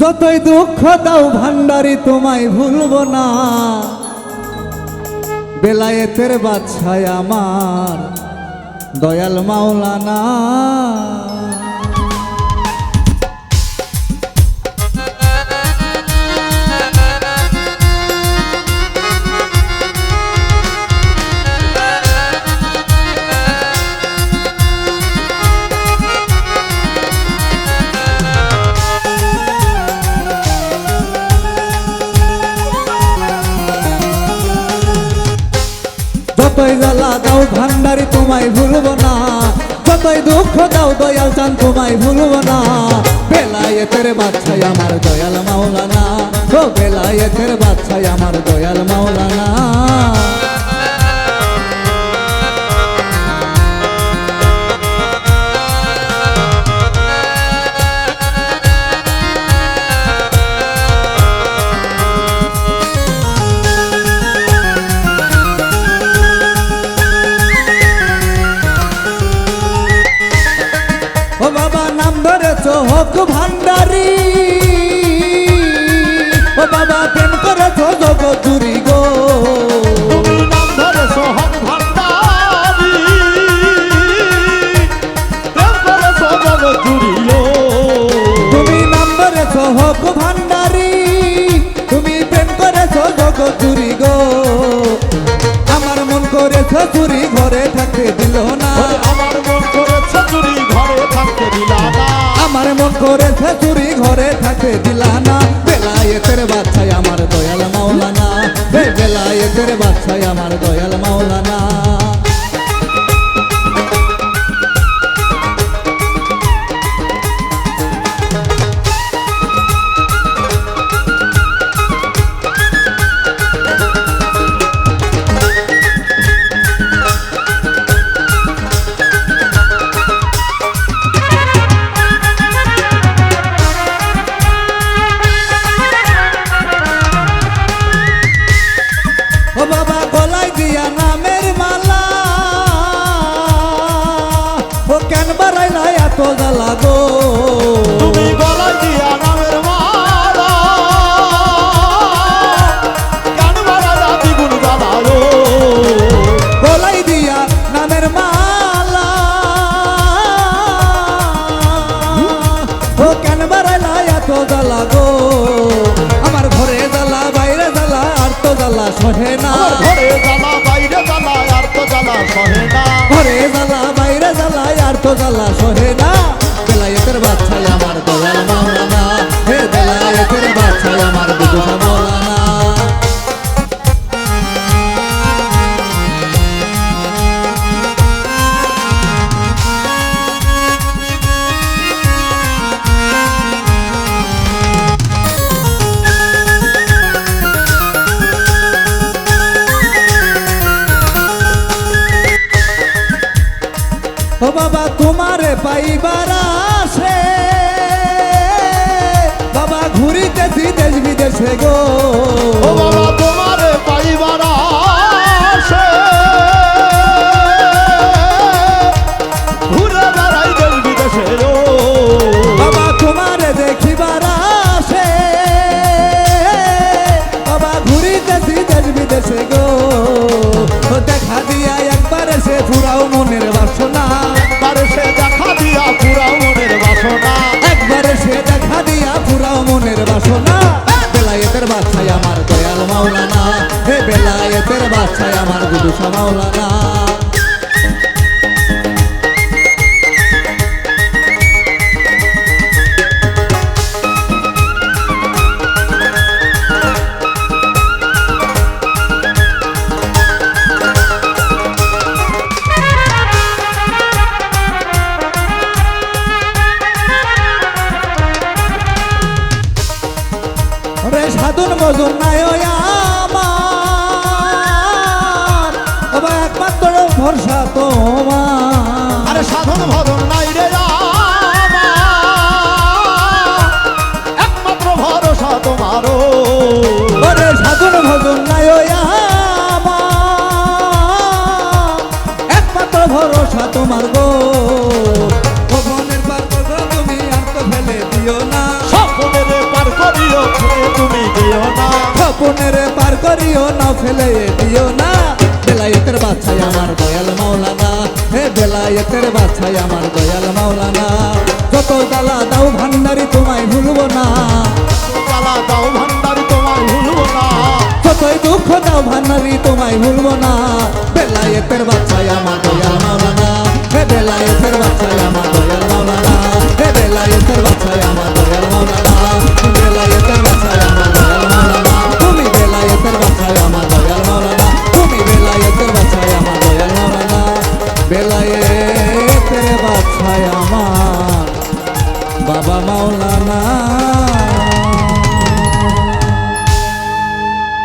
যতই দুঃখ দাও ভান্ডারি তোমায় ভুলবো না। বেলায়েতের বাচ্ছায় আমার দয়াল মাওলানা। তোমায় ভুলব না। যতই দুঃখ দাও দয়াল চান, তোমায় ভুলব না। বেলায়েতের বাচ্চাই আমার দয়াল মাওলানা। ও বেলায়েতের বাচ্চাই আমার দয়াল মাওলানা। হক ভান্ডারি। ও বাবা প্রেম করেছ জগৎ জুড়ি গো। তুমি নাম করে হক ভান্ডারি। প্রেম করেছ গো। আমার মন করেছ চুরি ঘরে থাকতে দিল না। করেছে চুরি ঘরে থাকে দিলানা। বেলায়েতের বাচ্চায় আমার দয়াল মাওলানা। বেলায়েতের বাচ্চায় আমার দয়াল ও বাবা গলায় দিয়া নামের মালা। ও কেন বাড়াইলা এত জ্বালা গো? তুমি গলায় দিয়া নামের মালা। গান বাড়া রাতি গুণ গালালো গলায় দিয়া নামের মালা। ও কেন বাড়াইলা এত জ্বালা গো? সহে না আমার ঘরে জ্বালা বাইরে জ্বালা আর তো জ্বালা সহে না ঘরে জ্বালা বাইরে জ্বালা আর তো জ্বালা সহে না ও বাবা তোমার পাইবার আসে বাবা ঘুরিতে দেশ বিদেশে গো। ও বাবা তোমারে পাইবার রে সাধন মজন নাই আমার। বাবা একমাত্র ভরসা তোমার। আরে সাধন ভজন নাই রে একমাত্র ভরসা তোমারও। ওরে সাধন ভজন নাই আমার। একমাত্র ভরসা তোমার গো। আগুনের পার করিও না ফেলে দিও না। বেলায়েতের বাচ্চাই আমার দয়াল মাওলানা। হে বেলায়েতের বাচ্চাই আমার দয়াল মাওলানা। যত জ্বালা দাও ভান্ডারি তোমায় ভুলবো না। তোমায় ভুলবো না। যতই দুঃখ দাও ভান্ডারি তোমায় ভুলবো না। বেলা